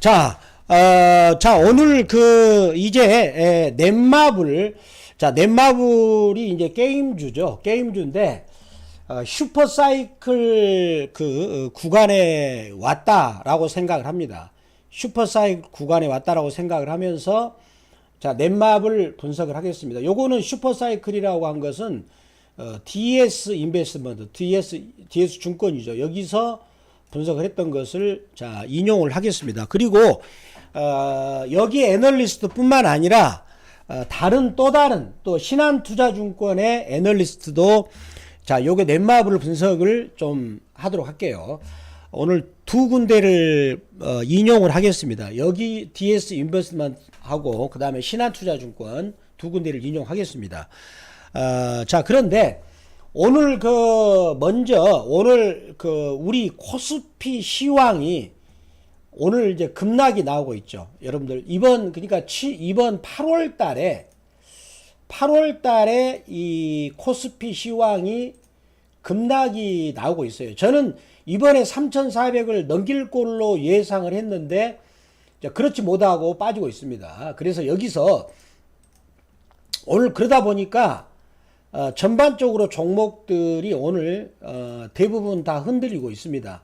자, 어, 자, 오늘 그, 이제, 에, 넷마블, 자, 넷마블이 이제 게임주죠. 게임주인데, 어, 슈퍼사이클 그 어, 구간에 왔다라고 생각을 합니다. 슈퍼사이클 구간에 왔다라고 생각을 하면서, 자, 넷마블 분석을 하겠습니다. 요거는 슈퍼사이클이라고 한 것은, 어, DS 인베스트먼트, DS, DS 증권이죠. 여기서 분석을 했던 것을 자 인용을 하겠습니다. 그리고 어, 여기 애널리스트뿐만 아니라 어, 다른 또 다른 또 신한투자증권의 애널리스트도 자 요게 넷마블 분석을 좀 하도록 할게요. 오늘 두 군데를 어, 인용을 하겠습니다. 여기 DS 인베스트먼트하고 그 다음에 신한투자증권 두 군데를 인용하겠습니다. 어, 자 그런데 오늘 그 먼저 오늘 그 우리 코스피 시황이 오늘 이제 급락이 나오고 있죠. 여러분들 이번 그러니까 치, 이번 8월 달에 8월 달에 이 코스피 시황이 급락이 나오고 있어요. 저는 이번에 3,400을 넘길 걸로 예상을 했는데 그렇지 못하고 빠지고 있습니다. 그래서 여기서 오늘 그러다 보니까 어, 전반적으로 종목들이 오늘 어, 대부분 다 흔들리고 있습니다.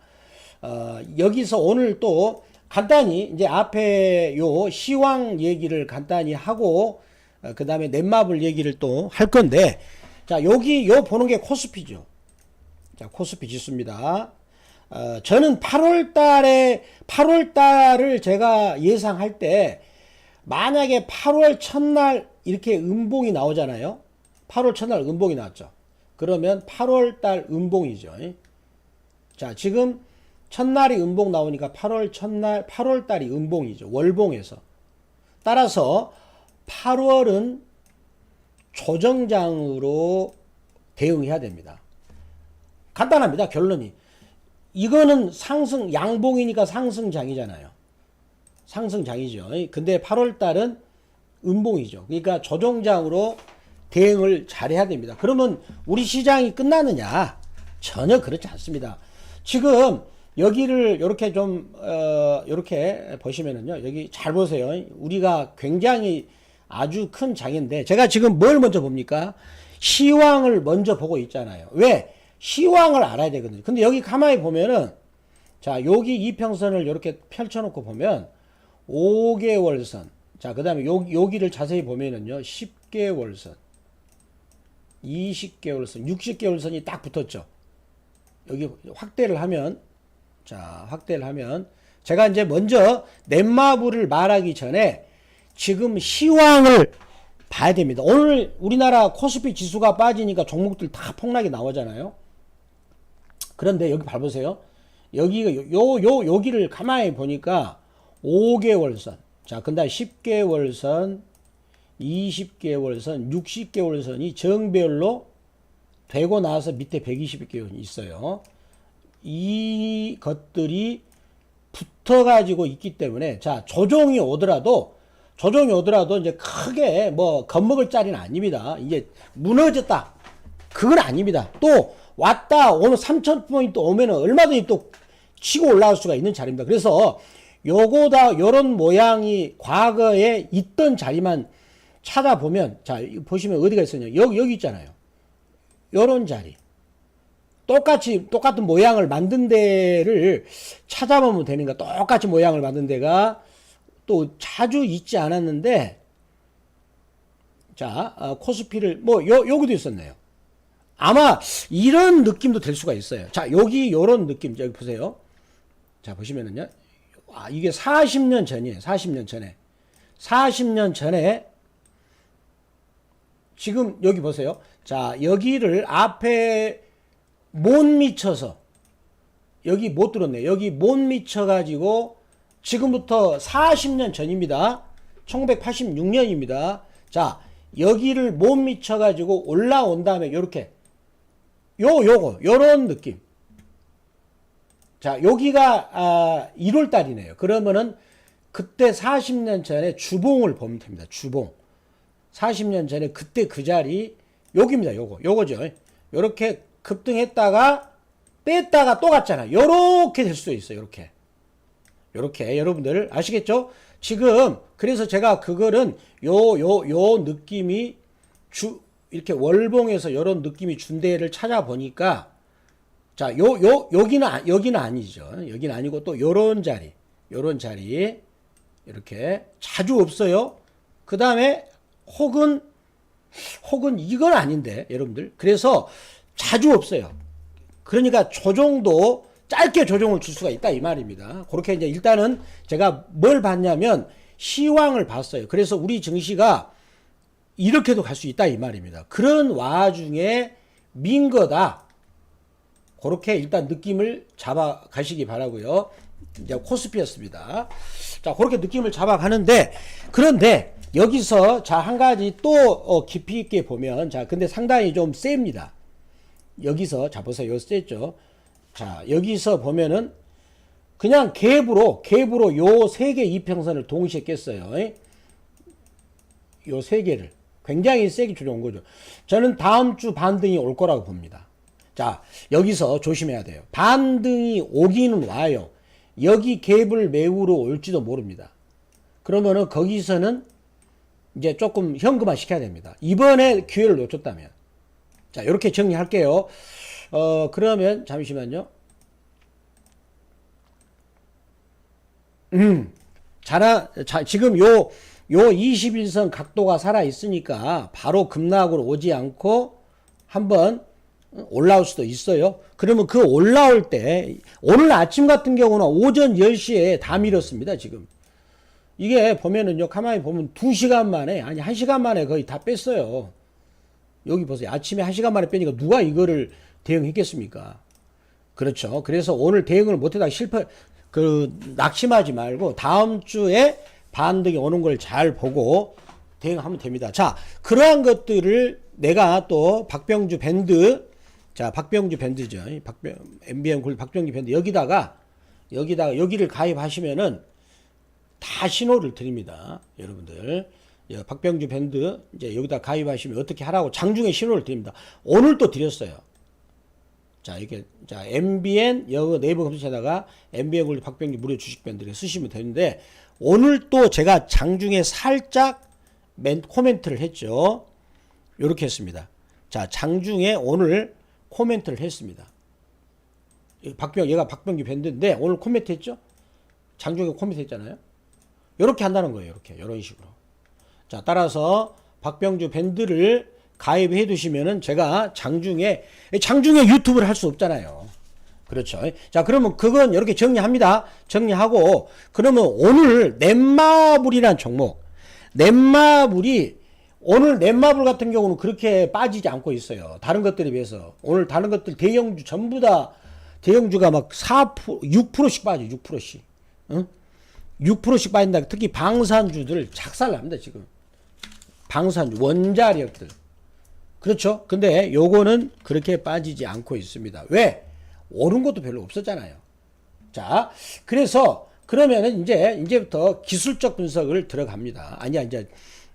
어, 여기서 오늘 또 간단히 이제 앞에 요 시황 얘기를 간단히 하고 어, 그 다음에 넷마블 얘기를 또 할 건데 자 여기 요 보는 게 코스피죠. 자 코스피 지수입니다. 어, 저는 8월 달에 8월 달을 제가 예상할 때 만약에 8월 첫날 이렇게 음봉이 나오잖아요. 8월 첫날 음봉이 나왔죠. 그러면 8월 달 음봉이죠. 자, 지금 첫날이 음봉 나오니까 8월 첫날, 8월 달이 음봉이죠. 월봉에서. 따라서 8월은 조정장으로 대응해야 됩니다. 간단합니다. 결론이. 이거는 상승, 양봉이니까 상승장이잖아요. 상승장이죠. 근데 8월 달은 음봉이죠. 그러니까 조정장으로 대응을 잘해야 됩니다. 그러면 우리 시장이 끝나느냐? 전혀 그렇지 않습니다. 지금 여기를 이렇게 좀 어, 이렇게 보시면은요. 여기 잘 보세요. 우리가 굉장히 아주 큰 장인데 제가 지금 뭘 먼저 봅니까? 시황을 먼저 보고 있잖아요. 왜? 시황을 알아야 되거든요. 근데 여기 가만히 보면은 자, 여기 이평선을 이렇게 펼쳐 놓고 보면 5개월 선. 자, 그다음에 요 여기를 자세히 보면은요. 10개월 선. 20개월선, 60개월선이 딱 붙었죠. 여기 확대를 하면, 자, 확대를 하면, 제가 이제 먼저 넷마블을 말하기 전에 지금 시황을 봐야 됩니다. 오늘 우리나라 코스피 지수가 빠지니까 종목들 다 폭락이 나오잖아요. 그런데 여기 봐보세요. 여기가 요, 요, 여기를 가만히 보니까 5개월선, 자, 그 다음 10개월선, 20개월 선, 60개월 선이 정별로 되고 나서 밑에 120개월이 있어요. 이 것들이 붙어가지고 있기 때문에 자 조정이 오더라도 조정이 오더라도 이제 크게 뭐 겁먹을 자리는 아닙니다. 이제 무너졌다. 그건 아닙니다. 또 왔다 오늘 3천 포인트 오면은 얼마든지 또 치고 올라갈 수가 있는 자리입니다. 그래서 요거다 요런 모양이 과거에 있던 자리만 찾아보면 자 보시면 어디가 있었냐. 여기 여기 있잖아요. 요런 자리. 똑같이 똑같은 모양을 만든 데를 찾아보면 되는가 똑같이 모양을 만든 데가 또 자주 있지 않았는데 자 어, 코스피를 뭐 요, 여기도 있었네요. 아마 이런 느낌도 될 수가 있어요. 자 여기 요런 느낌 여기 보세요. 자 보시면은요. 아 이게 40년 전이에요. 40년 전에. 40년 전에 지금 여기 보세요. 자, 여기를 앞에 못 미쳐서 여기 못 들었네. 여기 못 미쳐 가지고 지금부터 40년 전입니다. 1986년입니다. 자, 여기를 못 미쳐 가지고 올라온 다음에 요렇게 요 요거 요런 느낌. 자, 여기가 아, 1월 달이네요. 그러면은 그때 40년 전에 주봉을 보면 됩니다. 주봉. 40년 전에 그때 그 자리 여기입니다. 요거 요거죠. 요렇게 급등했다가 뺐다가 또 갔잖아. 요렇게 될수 있어요. 요렇게 요렇게 여러분들 아시겠죠? 지금 그래서 제가 그거는 요 요 요 느낌이 주 이렇게 월봉에서 이런 느낌이 준 데를 찾아보니까 자, 요, 요, 여기는, 아- 여기는 아니죠. 여기는 아니고 또 요런 자리, 요런 자리, 이렇게 자주 없어요. 그 다음에 혹은, 혹은 이건 아닌데, 여러분들. 그래서 자주 없어요. 그러니까 조정도 짧게 조정을 줄 수가 있다 이 말입니다. 그렇게 이제 일단은 제가 뭘 봤냐면 시황을 봤어요. 그래서 우리 증시가 이렇게도 갈 수 있다 이 말입니다. 그런 와중에 민 거다. 그렇게 일단 느낌을 잡아 가시기 바라고요. 이제 코스피였습니다. 자, 그렇게 느낌을 잡아 가는데 그런데 여기서 자 한 가지 또 어, 깊이 있게 보면 자 근데 상당히 좀 셉니다. 여기서 자 보세요. 요 셌죠. 자 여기서 보면은 그냥 갭으로 갭으로 요 세 개 이평선을 동시에 깼어요. 요 세 개를 굉장히 세게 조져온 거죠. 저는 다음 주 반등이 올 거라고 봅니다. 자, 여기서 조심해야 돼요. 반등이 오기는 와요. 여기 갭을 메우러 올지도 모릅니다. 그러면은 거기서는 이제 조금 현금화 시켜야 됩니다. 이번에 기회를 놓쳤다면. 자, 이렇게 정리할게요. 어, 그러면 잠시만요. 음, 자라, 자, 지금 요, 요 21선 각도가 살아 있으니까 바로 급락으로 오지 않고 한번 올라올 수도 있어요. 그러면 그 올라올 때 오늘 아침 같은 경우는 오전 10시에 다 밀었습니다, 지금. 이게 보면은요, 가만히 보면 2시간 만에, 아니 1시간 만에 거의 다 뺐어요. 여기 보세요. 아침에 1시간 만에 빼니까 누가 이거를 대응했겠습니까? 그렇죠. 그래서 오늘 대응을 못해다 실패, 그, 낙심하지 말고 다음 주에 반등이 오는 걸 잘 보고 대응하면 됩니다. 자, 그러한 것들을 내가 또 박병주 밴드, 자, 박병주 밴드죠. 이 박병, MBM 굴 박병주 밴드 여기다가, 여기다가, 여기를 가입하시면은 다 신호를 드립니다. 여러분들. 예, 박병주 밴드 이제 여기다 가입하시면 어떻게 하라고 장중에 신호를 드립니다. 오늘 또 드렸어요. 자, 이렇게 자, MBN 여기 네이버 검색에다가 MBN 굴 박병주 무료 주식 밴드 이렇게 쓰시면 되는데 오늘 또 제가 장중에 살짝 멘, 코멘트를 했죠. 요렇게 했습니다. 자, 장중에 오늘 코멘트를 했습니다. 이 박병 얘가 박병주 밴드인데 오늘 코멘트 했죠? 장중에 코멘트 했잖아요. 요렇게 한다는 거예요. 이렇게 이런 식으로. 자, 따라서 박병주 밴드를 가입해 두시면은 제가 장중에 장중에 유튜브를 할 수 없잖아요. 그렇죠. 자, 그러면 그건 이렇게 정리합니다. 정리하고 그러면 오늘 넷마블이란 종목 넷마블이 오늘 넷마블 같은 경우는 그렇게 빠지지 않고 있어요. 다른 것들에 비해서 오늘 다른 것들 대형주 전부 다 대형주가 막 4% 6%씩 빠져 6%씩. 응? 6%씩 빠진다. 특히 방산주들 작살납니다, 지금. 방산주, 원자력들. 그렇죠? 근데 요거는 그렇게 빠지지 않고 있습니다. 왜? 오른 것도 별로 없었잖아요. 자, 그래서 그러면은 이제 이제부터 기술적 분석을 들어갑니다. 아니야, 이제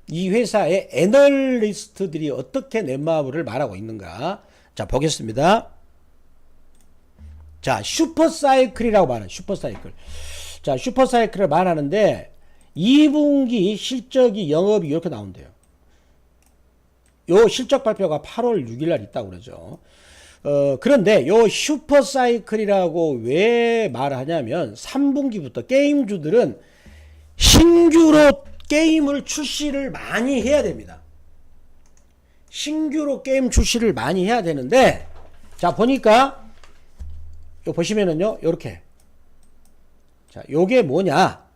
이 회사의 애널리스트들이 어떻게 넷마블을 말하고 있는가. 자, 보겠습니다. 자, 슈퍼사이클이라고 말해요. 슈퍼사이클. 자, 슈퍼사이클을 말하는데 2분기 실적이 영업이 이렇게 나온대요. 요 실적 발표가 8월 6일 날 있다고 그러죠. 어, 그런데 요 슈퍼사이클이라고 왜 말하냐면 3분기부터 게임주들은 신규로 게임을 출시를 많이 해야 됩니다. 신규로 게임 출시를 많이 해야 되는데 자 보니까 요 보시면은요 요렇게 자 요게 뭐냐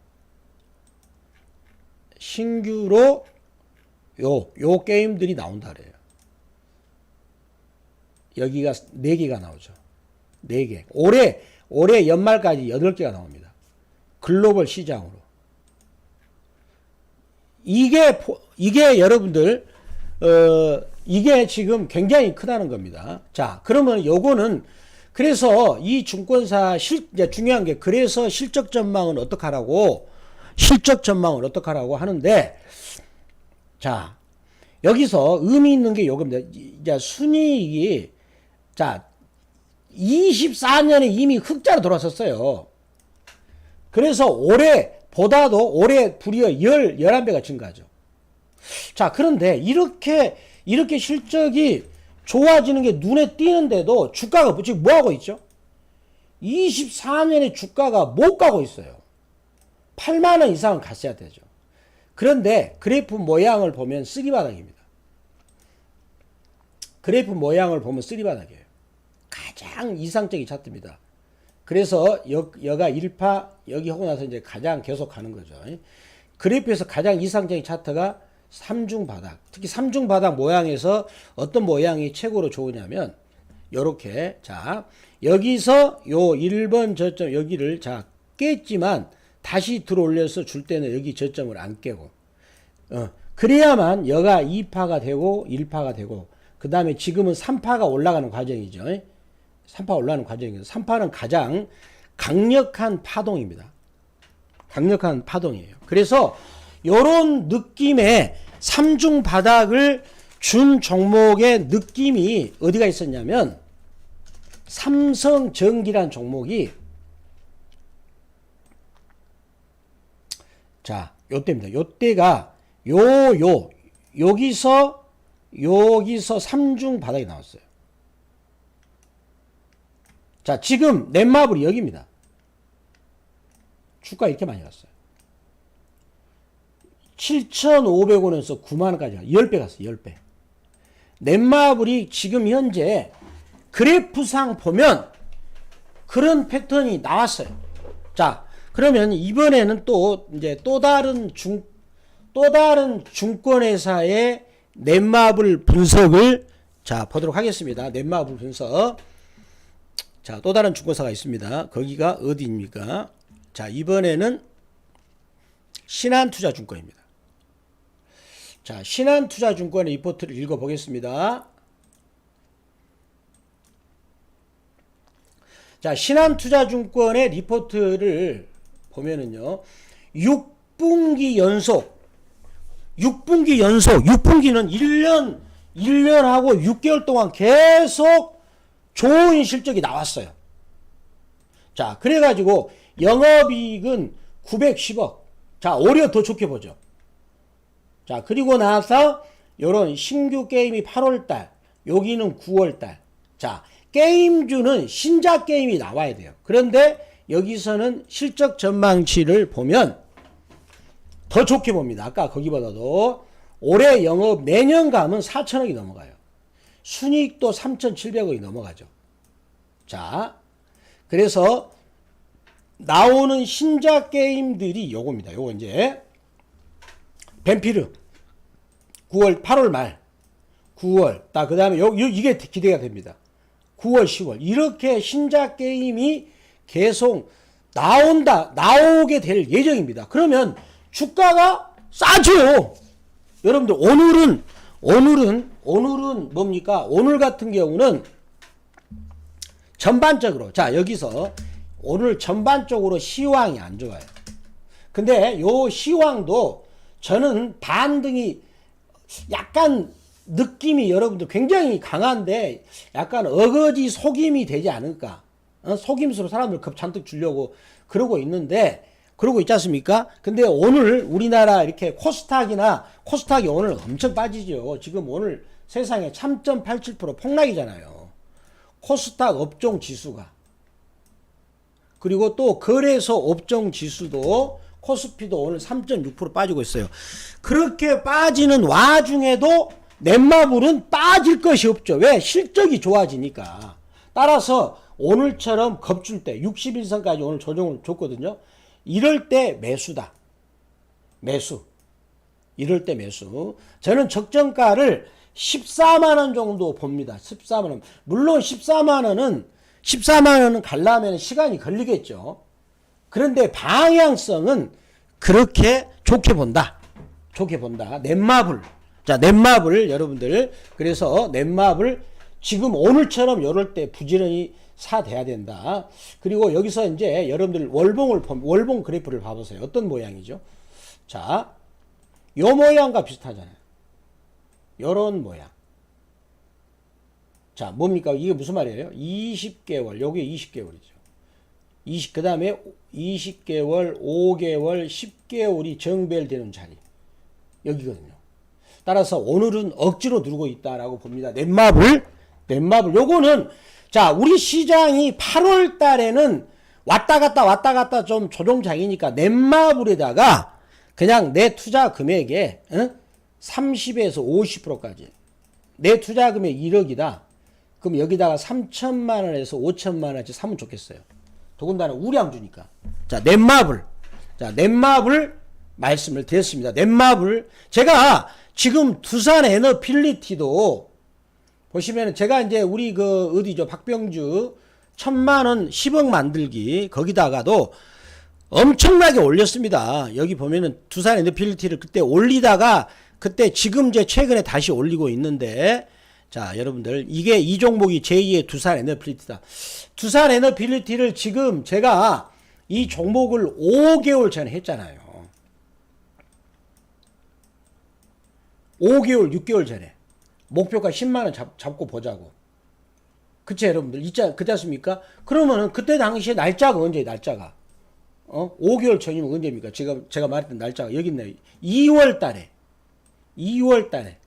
신규로 요, 요 게임들이 나온다 그래요. 여기가 네개가 나오죠. 네개 올해, 올해 연말까지 여덟 개가 나옵니다. 글로벌 시장으로. 이게, 포- 이게 여러분들, 어, 이게 지금 굉장히 크다는 겁니다. 자, 그러면 요거는, 그래서 이 증권사 실, 중요한 게, 그래서 실적 전망은 어떡하라고, 실적 전망은 어떡하라고 하는데, 자, 여기서 의미 있는 게 요겁니다. 순이익이, 자, 24년에 이미 흑자로 돌아섰어요. 그래서 올해 보다도 올해 불이어 열, 11배가 증가하죠. 자, 그런데 이렇게, 이렇게 실적이 좋아지는 게 눈에 띄는데도 주가가 지금 뭐 하고 있죠? 24년에 주가가 못 가고 있어요. 8만 원 이상은 갔어야 되죠. 그런데 그래프 모양을 보면 쓰리바닥입니다. 그래프 모양을 보면 쓰리바닥이에요. 가장 이상적인 차트입니다. 그래서 여, 여가 1파 여기 하고 나서 이제 가장 계속 가는 거죠. 그래프에서 가장 이상적인 차트가 삼중 바닥. 특히 삼중 바닥 모양에서 어떤 모양이 최고로 좋으냐면 요렇게 자 여기서 요 1번 저점 여기를 자 깼지만 다시 들어 올려서 줄 때는 여기 저점을 안 깨고 어 그래야만 여가 2파가 되고 1파가 되고 그 다음에 지금은 3파가 올라가는 과정이죠. 3파 올라가는 과정이죠. 3파는 가장 강력한 파동입니다. 강력한 파동이에요. 그래서 요런 느낌의 삼중 바닥을 준 종목의 느낌이 어디가 있었냐면 삼성전기란 종목이 자, 요때입니다. 요때가 요 요 여기서 여기서 삼중 바닥이 나왔어요. 자, 지금 넷마블이 여기입니다. 주가 이렇게 많이 갔어요. 7,500원에서 9만원까지 10배 갔어요. 10배. 넷마블이 지금 현재 그래프상 보면 그런 패턴이 나왔어요. 자, 그러면 이번에는 또 이제 또 다른 중, 또 다른 증권회사의 넷마블 분석을 자, 보도록 하겠습니다. 넷마블 분석. 자, 또 다른 증권사가 있습니다. 거기가 어디입니까? 자, 이번에는 신한투자증권입니다. 자, 신한투자증권의 리포트를 읽어보겠습니다. 자, 신한투자증권의 리포트를 보면은요, 6분기 연속, 6분기 연속, 6분기는 1년, 1년하고 6개월 동안 계속 좋은 실적이 나왔어요. 자, 그래 가지고 영업이익은 910억. 자, 오히려 더 좋게 보죠. 자, 그리고 나서 요런 신규 게임이 8월달, 여기는 9월달. 자, 게임주는 신작 게임이 나와야 돼요. 그런데 여기서는 실적 전망치를 보면 더 좋게 봅니다. 아까 거기보다도 올해 영업 내년 감은 4천억이 넘어가요. 순이익도 3,700억이 넘어가죠. 자, 그래서 나오는 신작 게임들이 요겁니다. 요거 이제 뱀피르 9월 8월 말 9월 딱 그 다음에 요, 요 이게 기대가 됩니다. 9월 10월 이렇게 신작 게임이 계속 나온다 나오게 될 예정입니다. 그러면 주가가 싸죠. 여러분들 오늘은 오늘은 오늘은 뭡니까? 오늘 같은 경우는 전반적으로 자 여기서 오늘 전반적으로 시황이 안 좋아요. 근데 요 시황도 저는 반등이 약간 느낌이 여러분들 굉장히 강한데 약간 어거지 속임이 되지 않을까. 어? 속임수로 사람들 급 잔뜩 주려고 그러고 있는데 그러고 있지 않습니까? 근데 오늘 우리나라 이렇게 코스닥이나 코스닥이 오늘 엄청 빠지죠. 지금 오늘 세상에 3.87% 폭락이잖아요. 코스닥 업종 지수가. 그리고 또 거래소 업종 지수도 코스피도 오늘 3.6% 빠지고 있어요. 그렇게 빠지는 와중에도 넷마블은 빠질 것이 없죠. 왜? 실적이 좋아지니까. 따라서 오늘처럼 겁줄 때 61선까지 오늘 조정을 줬거든요. 이럴 때 매수다. 매수. 이럴 때 매수. 저는 적정가를 14만 원 정도 봅니다. 14만 원. 물론 14만 원은 14만 원은 갈라면 시간이 걸리겠죠. 그런데 방향성은 그렇게 좋게 본다. 좋게 본다. 넷마블. 자, 넷마블 여러분들. 그래서 넷마블 지금 오늘처럼 이럴 때 부지런히 사돼야 된다. 그리고 여기서 이제 여러분들 월봉을 월봉 그래프를 봐보세요. 어떤 모양이죠? 자, 요 모양과 비슷하잖아요. 요런 모양. 자, 뭡니까? 이게 무슨 말이에요? 20개월. 요게 20개월이죠. 20, 그 다음에 20개월, 5개월, 10개월이 정배되는 자리. 여기거든요. 따라서 오늘은 억지로 누르고 있다라고 봅니다. 넷마블, 넷마블. 요거는, 자, 우리 시장이 8월 달에는 왔다 갔다 왔다 갔다 좀 조종장이니까 넷마블에다가 그냥 내 투자 금액의 어? 30에서 50%까지. 내 투자 금액 1억이다. 그럼 여기다가 3천만 원에서 5천만 원치 사면 좋겠어요. 더군다나 우량주니까. 자, 넷마블. 자, 넷마블 말씀을 드렸습니다. 넷마블. 제가 지금 두산 에너필리티도 보시면은 제가 이제 우리 그 어디죠? 박병주 천만 원 10억 만들기 거기다가도 엄청나게 올렸습니다. 여기 보면은 두산 에너필리티를 그때 올리다가 그때 지금 제 최근에 다시 올리고 있는데 자 여러분들 이게 이 종목이 제2의 두산 에너필리티다. 두산 에너필리티를 지금 제가 이 종목을 5개월 전에 했잖아요. 5개월, 6개월 전에 목표가 10만 원 잡, 잡고 보자고. 그치 여러분들 있자 그지 않습니까? 그러면은 그때 당시에 날짜가 언제 날짜가 어 5개월 전이면 언제입니까? 제가 제가 말했던 날짜가 여기 있네요. 2월 달에 2월 달에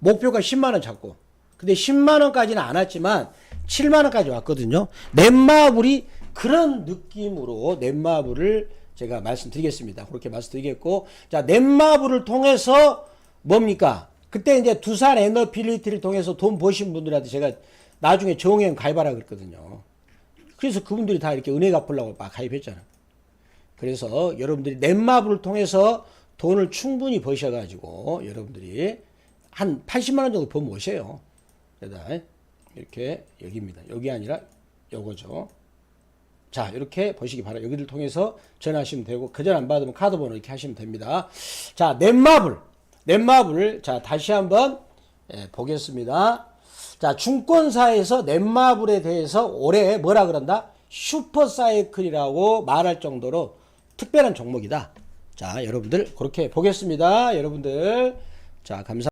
목표가 10만 원 잡고 근데 10만 원까지는 안 왔지만 7만 원까지 왔거든요. 넷마블이 그런 느낌으로 넷마블을 제가 말씀드리겠습니다. 그렇게 말씀드리겠고 자 넷마블을 통해서 뭡니까? 그때 이제 두산 에너빌리티를 통해서 돈 버신 분들한테 제가 나중에 정형 가입하라 그랬거든요. 그래서 그분들이 다 이렇게 은혜 갚으려고 막 가입했잖아. 그래서 여러분들이 넷마블을 통해서 돈을 충분히 버셔가지고 여러분들이 한 80만 원 정도 버면 오세요. 그러다 이렇게 여기입니다. 여기 아니라 요거죠. 자 이렇게 보시기 바랍니다. 여기를 통해서 전화하시면 되고 그 전 안 받으면 카드 번호 이렇게 하시면 됩니다. 자 넷마블 넷마블 자 다시 한번 예, 보겠습니다. 자 증권사에서 넷마블에 대해서 올해 뭐라 그런다? 슈퍼사이클이라고 말할 정도로 특별한 종목이다. 자 여러분들 그렇게 보겠습니다. 여러분들 자 감사.